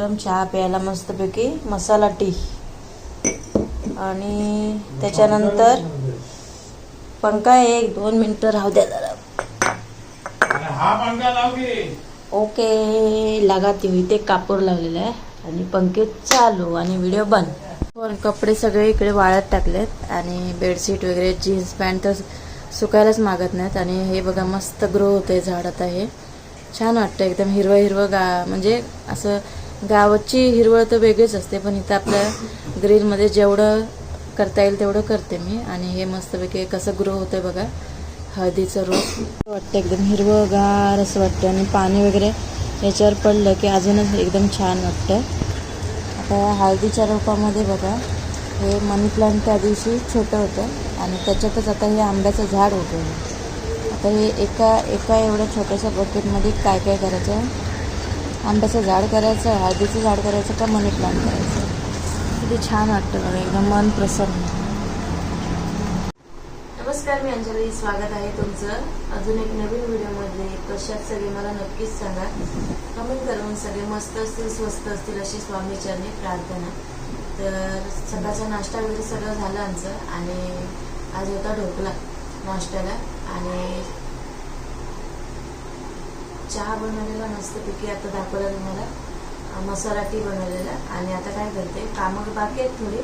गरम चहा प्यायला मस्तपैकी मसाला टी. आणि त्याच्यानंतर पंखा एक दोन मिनटं राहू द्या जरा. हा ओके लगाती हुई ते कापूर लावलेलं आहे. आणि पंखे चालू आणि व्हिडिओ बंद. पण कपडे सगळे इकडे वाळत टाकलेत आणि बेडशीट वगैरे जीन्स पॅन्ट तर सुकायलाच मागत नाहीत. आणि हे बघा मस्त ग्रो होतंय झाड आता हे. छान वाटतं एकदम हिरवं हिरवं गा म्हणजे असं गावाची हिरवळ तर वेगळीच असते पण इथं आपल्या ग्रीनमध्ये जेवढं करता येईल तेवढं करते मी. आणि हे मस्तपैकी कसं ग्रो होतं बघा हळदीचं रोप. वाटतं एकदम हिरवंगार असं वाटतं आणि पाणी वगैरे याच्यावर पडलं की अजूनच एकदम छान वाटतं. आता हळदीच्या रोपामध्ये बघा हे मनी प्लांट त्या दिवशी छोटं होतं आणि त्याच्यातच आता हे आंब्याचं झाड होतं आता हे एका एका एवढ्या छोट्याशा बकेटमध्ये काय काय करायचं? आंब्याचं झाड करायचं हळदीचं झाड करायचं का मनी प्लांट करायचं? किती छान वाटतं बघा एकदम मन प्रसन्न. नमस्कार मी अंजली. स्वागत आहे तुमचं. अजून एक नवीन व्हिडिओमध्ये. कशात सगळे मला नक्कीच सांगा. कमेंट करून सगळे मस्त असतील स्वस्त असतील अशी स्वामीचरणी प्रार्थना. तर सकाळचा नाश्ता वगैरे सगळं झालं आमचं आणि आज होता ढोकला नाश्त्याला आणि चहा बनवलेला मस्तपैकी आता दाखवला तुम्हाला. मसाला टी बनवलेला. आणि आता काय करते कामं बाकी आहेत थोडी.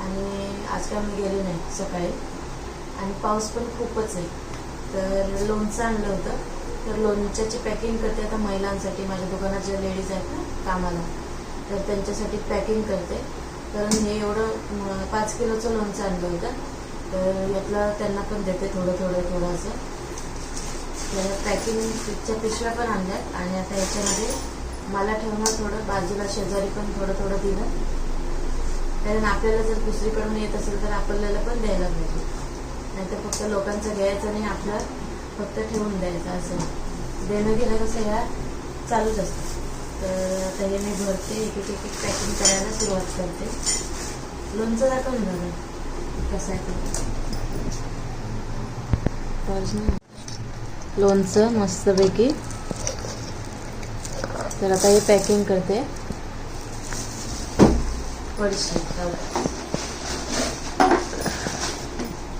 आणि आज काय मी गेले नाही सकाळी. आणि पाऊस पण खूपच आहे. तर लोणचं आणलं होतं. तर लोणच्याची पॅकिंग करते आता महिलांसाठी. माझ्या दुकानात ज्या लेडीज आहेत ना कामाला. तर त्यांच्यासाठी पॅकिंग करते. कारण हे एवढं पाच किलोचं लोणचं आणलं होतं. तर यातलं त्यांना पण देते थोडं थोडं थोडं असं. तर पॅकिंगच्या पिशव्या पण आणल्यात आणि आता याच्यामध्ये मला ठेवणं थोडं बाजूला शेजारी पण थोडं थोडं दिलं. कारण आपल्याला जर दुसरीकडून येत असेल तर आपल्याला पण द्यायला पाहिजे. नाहीतर फक्त लोकांचं घ्यायचं नाही आपलं फक्त ठेवून द्यायचं असं. देणं घेणं कसं ह्या चालूच असतं. तर आता हे मी भरते एक एक एक पॅकिंग करायला सुरुवात करते. लोणचं दाखवून बघा कसं आहे ते. लोणचं मस्तपैकी. तर आता हे पॅकिंग करते.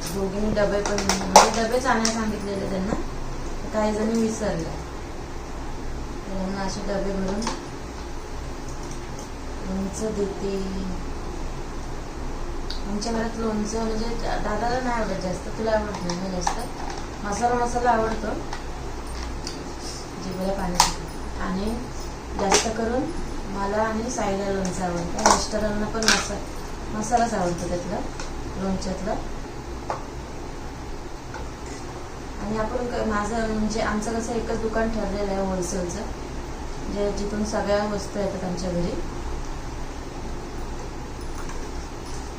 दोघींनी डबे पण म्हणजे डबेच आणायला सांगितलेले त्यांना. काही जणी विसरल्या असे डबे भरून लोणचं देते. आमच्या घरात लोणचं म्हणजे दादाला नाही आवडत जास्त तुला आवडत नाही जास्त? मसाला मसाला आवडतो. जिभेला पाणी आणि जास्त करून मला आणि साईला लोणचं आवडतं. मिस्टरांना पण मसा मसालाच आवडतो त्यातला लोणच्यातला. आणि आपण क- माझं म्हणजे आमचं कसं एकच दुकान ठरलेलं आहे होलसेलचं जे जिथून सगळ्या वस्तू येतात आमच्या घरी.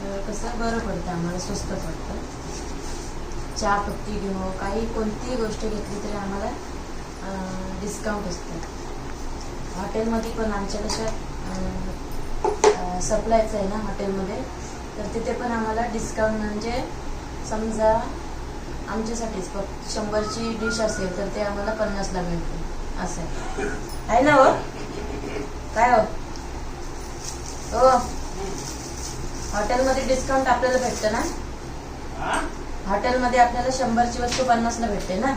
तर कसं बरं पडतं आम्हाला स्वस्तच वाटतं चहापत्ती घेऊ काही कोणतीही गोष्ट घेतली तरी आम्हाला डिस्काउंट असतं. हॉटेलमध्ये पण आमच्या कशा सप्लायचं आहे ना हॉटेलमध्ये तर तिथे पण आम्हाला डिस्काउंट म्हणजे समजा आमच्यासाठीच फक्त शंभरची डिश असेल तर ते आम्हाला पन्नासला मिळते. असं आहे. ना हो? काय हो? हो. हॉटेलमध्ये डिस्काउंट आपल्याला भेटतं ना? हॉटेलमध्ये आपल्याला शंभरची वस्तू पन्नासला भेटते ना?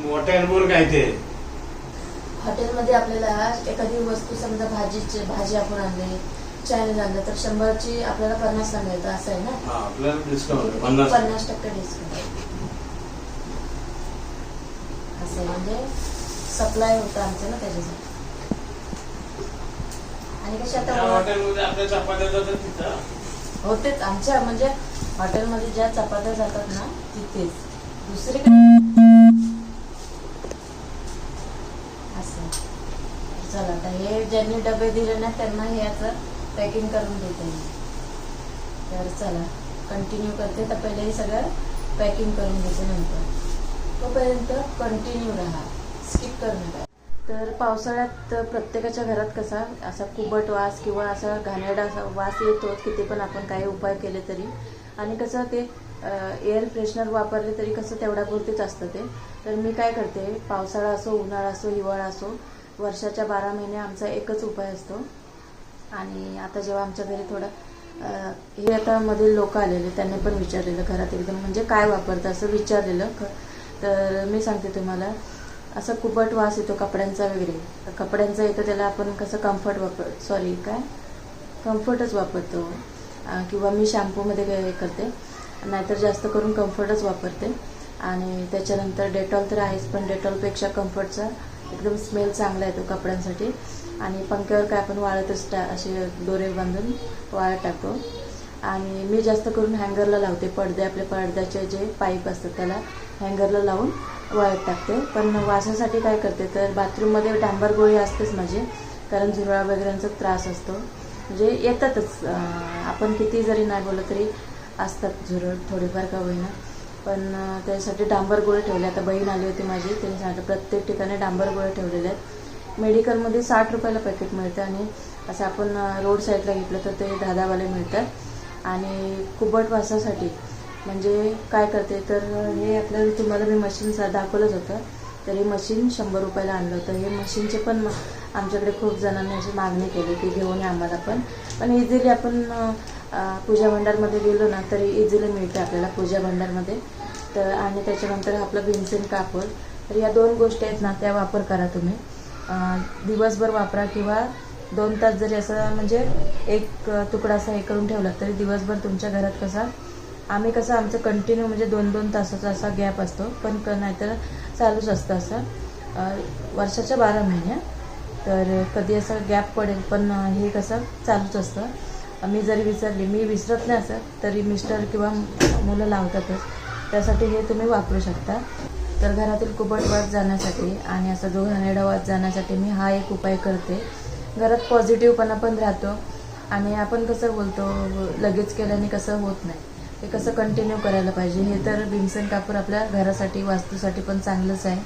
मोठ्या बोल काय ते? हॉटेलमध्ये आपल्याला एखादी वस्तू समजा भाजीची भाजी आपण आणली चायनीज आणलं तर शंभरची आपल्याला पन्नासला मिळतं असं आहे ना? हा, आपल्याला डिस्काउंट पन्नास. टक्के डिस्काउंट असं आहे म्हणजे सप्लाय होतं आमचं ना त्याच्यासाठी. आणि कशी आता हॉटेलमध्ये आपल्या चपात्या जातात तिथं. हो तेच आमच्या म्हणजे हॉटेलमध्ये ज्या चपात्या जातात ना तिथेच. दुसरीकडे असं. चला आता हे ज्यांनी डबे दिले ना त्यांना हे याचं पॅकिंग करून देते तर चला कंटिन्यू करते. तर पहिले हे सगळं पॅकिंग करून देते नंतर. तोपर्यंत कंटिन्यू राहा. स्किप करू नका. तर पावसाळ्यात प्रत्येकाच्या घरात कसा असा कुबट वास किंवा असा घाणेरडा असा वास येतो किती पण आपण काही उपाय केले तरी. आणि कसं ते एअर फ्रेशनर वापरले तरी कसं तेवढ्यापुरतीच असतं ते. तर मी काय करते पावसाळा असो उन्हाळा असो हिवाळा असो वर्षाच्या बारा महिने आमचा एकच उपाय असतो. आणि आता जेव्हा आमच्या घरी थोडं हे आता मधील लोक आलेले त्यांनी पण विचारलेलं घरात एकदम म्हणजे काय वापरतं असं विचारलेलं. तर मी सांगते तुम्हाला असं कुबट वास येतो कपड्यांचा वगैरे. कपड्यांचा येतो त्याला आपण कसं कम्फर्ट वापर सॉरी काय? कम्फर्टच वापरतो. किंवा मी शॅम्पूमध्ये हे करते नाहीतर जास्त करून कम्फर्टच वापरते. आणि त्याच्यानंतर डेटॉल तर आहेच पण डेटॉलपेक्षा कम्फर्टचा एकदम स्मेल चांगला येतो कपड्यांसाठी. आणि पंख्यावर काय आपण वाळतच टा असे दोरे बांधून वाळत टाकतो. आणि मी जास्त करून हँगरला लावते पडदे आपल्या पडद्याचे जे पाईप असतात त्याला हँगरला लावून. वाळत टाकते. पण वासासाठी काय करते तर बाथरूममध्ये डांबर गोळी असतेच माझी. कारण झुरळा वगैरेंचा त्रास असतो. म्हणजे येतातच. आपण किती जरी नाही बोललं तरी असतात झुरळ थोडेफार का होईना. पण त्यासाठी डांबर गोळे ठेवले. आता बहीण आली होती माझी. त्यांनी सांगितलं प्रत्येक ठिकाणी डांबर गोळे ठेवलेले आहेत. मेडिकलमध्ये साठ रुपयाला पॅकेट मिळतं आणि असं आपण रोड साईडला घेतलं तर ते दहा मिळतात. आणि कुबट वासासाठी म्हणजे काय करते तर हे आपल्याला तुम्हाला मी मशीन दाखवलंच होतं. तर हे मशीन शंभर रुपयाला आणलं होतं. हे मशीनचे पण आमच्याकडे खूप जणांनी अशी मागणी केली की घेऊन या आम्हाला पण. पण इझिली आपण पूजा भंडारमध्ये गेलो ना तरी इझिली मिळते आपल्याला पूजा भंडारमध्ये. तर आणि त्याच्यानंतर आपलं भीमसेन कापड. तर या दोन गोष्टी आहेत ना त्या वापर करा तुम्ही. दिवसभर वापरा किंवा दोन तास जरी असं म्हणजे एक तुकडा असा हे करून ठेवला तरी दिवसभर तुमच्या घरात कसा आम्ही कसं आमचं कंटिन्यू म्हणजे दोन दोन तासाचा असा गॅप असतो. पण क नाहीतर चालूच असतं असं. वर्षाच्या बारा महिन्या तर कधी असं गॅप पडेल पण हे कसं चालूच असतं. मी जरी विसरली मी विसरत नाही असं तरी मिस्टर किंवा मुलं लावतातच. त्यासाठी हे तुम्ही वापरू शकता. तर घरातील कुबट वास जाण्यासाठी आणि असा जो घाणेरडा वास जाण्यासाठी मी हा एक उपाय करते. घरात पॉझिटिव्हपणा पण राहतो. आणि आपण कसं बोलतो लगेच केल्याने कसं होत नाही. ते कसं कंटिन्यू करायला पाहिजे? हे तर भीमसेन कापूर आपल्या घरासाठी वास्तूसाठी पण चांगलंच आहे.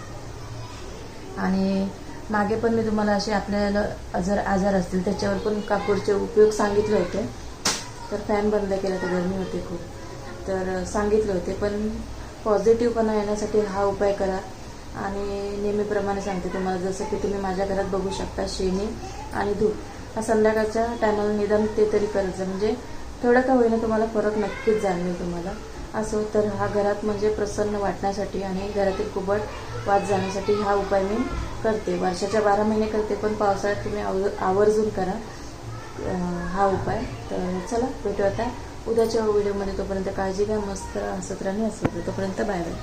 आणि मागे पण मी तुम्हाला असे आपल्याला जर आजार असतील त्याच्यावर पण कापूरचे उपयोग सांगितले होते. तर फॅन बंद केला तर गरमी होते खूप. तर सांगितले होते पण पॉझिटिव्हपणा येण्यासाठी हा उपाय करा. आणि नेहमीप्रमाणे सांगते तुम्हाला जसं की तुम्ही माझ्या घरात बघू शकता शेणी आणि धूप. हा संध्याकाळच्या टायमाला निदान ते तरी करायचं. म्हणजे थोडं का होईना तुम्हाला फरक नक्कीच जाणवेल तुम्हाला. असो तर हा घरात म्हणजे प्रसन्न वाटण्यासाठी आणि घरातील कुबट वाद जाण्यासाठी हा उपाय मी करते. वर्षाच्या बारा महिने करते पण पावसाळ्यात तुम्ही आव आवर्जून करा. हा उपाय. तर चला भेटू आता. उद्याच्या व्हिडिओमध्ये तोपर्यंत काळजी घ्या मस्त हसत राहणे आणि तोपर्यंत बाय बाय.